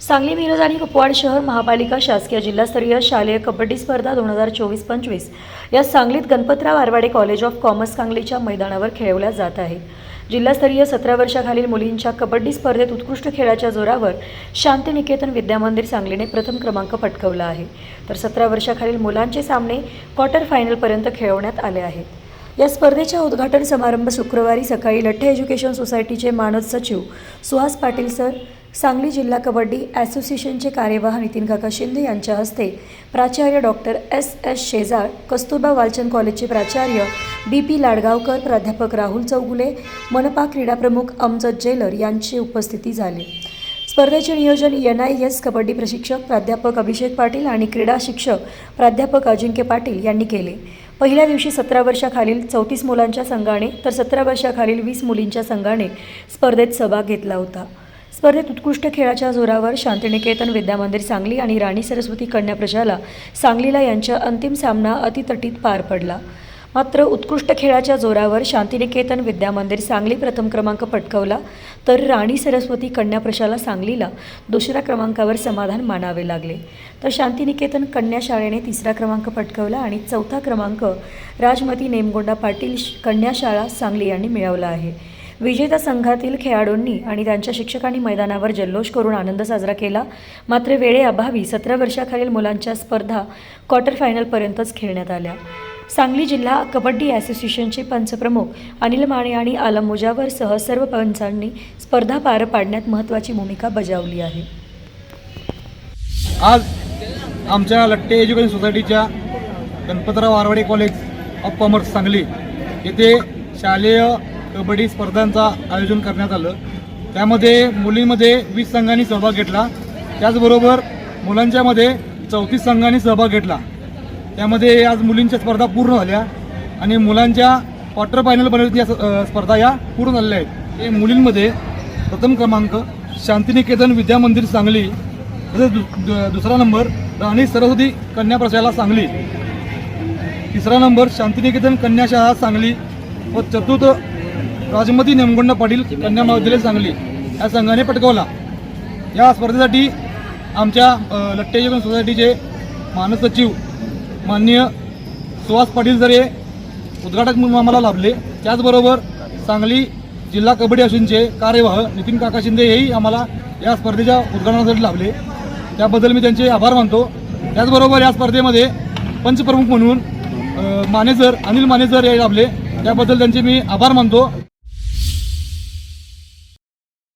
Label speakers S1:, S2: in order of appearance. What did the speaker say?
S1: सांगली मिरज आणि कुपवाड शहर महापालिका शासकीय जिल्हास्तरीय शालेय कबड्डी स्पर्धा दोन हजार चोवीस पंचवीस या सांगलीत Ganpatrao Arwade college of commerce सांगलीच्या मैदानावर खेळवल्या जात आहे जिल्हास्तरीय सतरा वर्षाखालील मुलींच्या कबड्डी स्पर्धेत उत्कृष्ट खेळाच्या जोरावर शांतिनिकेतन विद्यामंदिर सांगलीने प्रथम क्रमांक पटकवला आहे. तर सतरा वर्षाखालील मुलांचे सामने क्वार्टर फायनलपर्यंत खेळवण्यात आले आहेत. या स्पर्धेच्या उद्घाटन समारंभ शुक्रवारी सकाळी लठ्ठे एज्युकेशन सोसायटीचे मानद सचिव सुहास पाटील सर सांगली जिल्हा कबड्डी असोसिएशनचे कार्यवाह नितीन काका शिंदे यांच्या हस्ते प्राचार्य doctor S S Shejal Kasturba Walchand कॉलेजचे प्राचार्य बी पी लाडगावकर प्राध्यापक राहुल चौगुले मनपा क्रीडा प्रमुख अमजद जेलर यांची उपस्थिती झाली. स्पर्धेचे नियोजन एन आय एस कबड्डी प्रशिक्षक प्राध्यापक अभिषेक पाटील आणि क्रीडा शिक्षक प्राध्यापक अजिंक्य पाटील यांनी केले. पहिल्या दिवशी सतरा वर्षाखालील चौतीस मुलांच्या संघाने तर सतरा वर्षाखालील वीस मुलींच्या संघाने स्पर्धेत सहभाग घेतला होता. स्पर्धेत उत्कृष्ट खेळाच्या जोरावर शांतिनिकेतन विद्यामंदिर सांगली आणि राणी सरस्वती कन्या प्रशाला सांगलीला यांच्या अंतिम सामना अतितटीत पार पडला. मात्र उत्कृष्ट खेळाच्या जोरावर शांतिनिकेतन विद्यामंदिर सांगली प्रथम क्रमांक पटकवला तर राणी सरस्वती कन्या प्रशाला सांगलीला दुसऱ्या क्रमांकावर समाधान मानावे लागले. तर शांतिनिकेतन कन्या शाळेने तिसरा क्रमांक पटकवला आणि चौथा क्रमांक राजमती नेमगोंडा पाटील कन्या शाळा सांगली यांनी मिळवला आहे. विजेता संघातील खेळाडूंनी आणि त्यांच्या शिक्षकांनी मैदानावर जल्लोष करून आनंद साजरा केला. मात्र वेळेअभावी सतरा वर्षाखालील मुलांच्या स्पर्धा क्वार्टर फायनलपर्यंतच खेळण्यात आल्या. सांगली जिल्हा कबड्डी असोसिएशनचे पंचप्रमुख अनिल माने आणि आलम मुजावरसह सर्व पंचांनी स्पर्धा पार पाडण्यात महत्त्वाची भूमिका बजावली आहे.
S2: आज आमच्या लट्टे एज्युकेशन सोसायटीच्या Ganpatrao Arwade college of commerce Sangli येथे शालेय कबड्डी स्पर्धांचा आयोजन करण्यात आलं. त्यामध्ये मुलींमध्ये वीस संघांनी सहभाग घेतला. त्याचबरोबर मुलांच्यामध्ये चौतीस संघांनी सहभाग घेतला. त्यामध्ये आज मुलींच्या स्पर्धा पूर्ण झाल्या आणि मुलांच्या क्वार्टर फायनलपर्यंत या स्पर्धा या पूर्ण झालेल्या आहेत. हे मुलींमध्ये प्रथम क्रमांक शांतिनिकेतन विद्यामंदिर सांगली तसेच दु- दु- दुसरा नंबर राणी सरस्वती कन्या प्रशाला सांगली तिसरा नंबर शांतिनिकेतन कन्याशाळा सांगली व चतुर्थ राजमती नेमगोंडा पाटील कन्या महाविद्यालय सांगली. या संघाने पटकावला. या स्पर्धेसाठी आमच्या अ, लट्टे एज्युकेशन सोसायटीचे मानस सचिव माननीय सुहास पाटील जर हे उद्घाटक म्हणून आम्हाला लाभले. त्याचबरोबर सांगली जिल्हा कबड्डी असोसिएशनचे कार्यवाह नितीन काका शिंदे हेही आम्हाला या स्पर्धेच्या उद्घाटनासाठी लाभले. त्याबद्दल मी त्यांचे आभार मानतो. त्याचबरोबर या स्पर्धेमध्ये पंचप्रमुख म्हणून अ, मानेसर अनिल मानेसर हे लाभले. त्याबद्दल त्यांचे मी आभार मानतो.